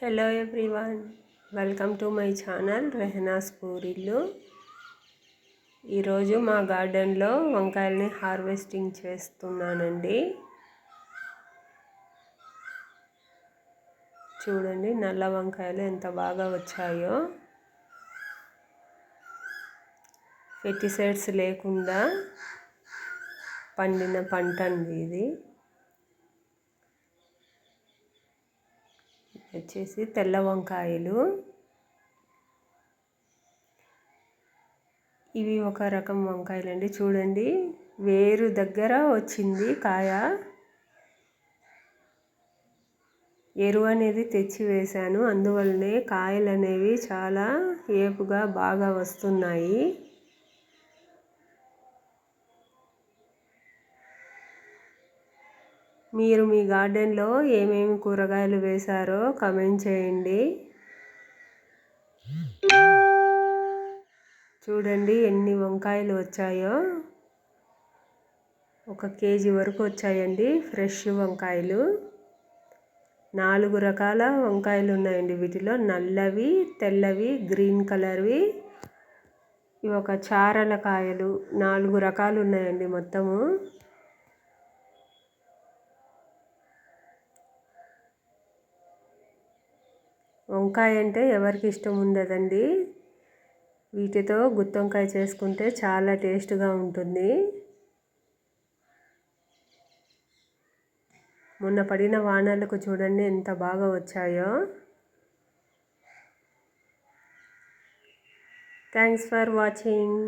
Hello everyone welcome to my channel Rehana's పూరిల్లు ఈరోజు మా గార్డెన్లో వంకాయల్ని హార్వెస్టింగ్ చేస్తున్నానండి. చూడండి నల్ల వంకాయలు ఎంత బాగా వచ్చాయో. ఫెటిసైడ్స్ లేకుండా పండిన పంట అండి ఇది. వచ్చేసి తెల్ల వంకాయలు. ఇవి ఒక రకం వంకాయలు అండి చూడండి వేరు దగ్గర వచ్చింది కాయ. ఎరువు అనేది తెచ్చి వేశాను. అందువల్లనే కాయలు అనేవి చాలా ఏపుగా బాగా వస్తున్నాయి. మీరు మీ గార్డెన్లో ఏమేమి కూరగాయలు వేశారో కమెంట్ చేయండి. చూడండి ఎన్ని వంకాయలు వచ్చాయో. ఒక కేజీ వరకు వచ్చాయండి ఫ్రెష్ వంకాయలు. నాలుగు రకాల వంకాయలు ఉన్నాయండి వీటిలో. నల్లవి తెల్లవి గ్రీన్ కలర్వి. ఇవి ఒక చారల కాయలు నాలుగు రకాలు ఉన్నాయండి మొత్తము. వంకాయ అంటే ఎవరికి ఇష్టం ఉండదండి. వీటితో గుత్తొంకాయ చేసుకుంటే చాలా టేస్ట్గా ఉంటుంది. మొన్న పడిన వానలకు చూడండి ఎంత బాగా వచ్చాయో. Thanks for watching.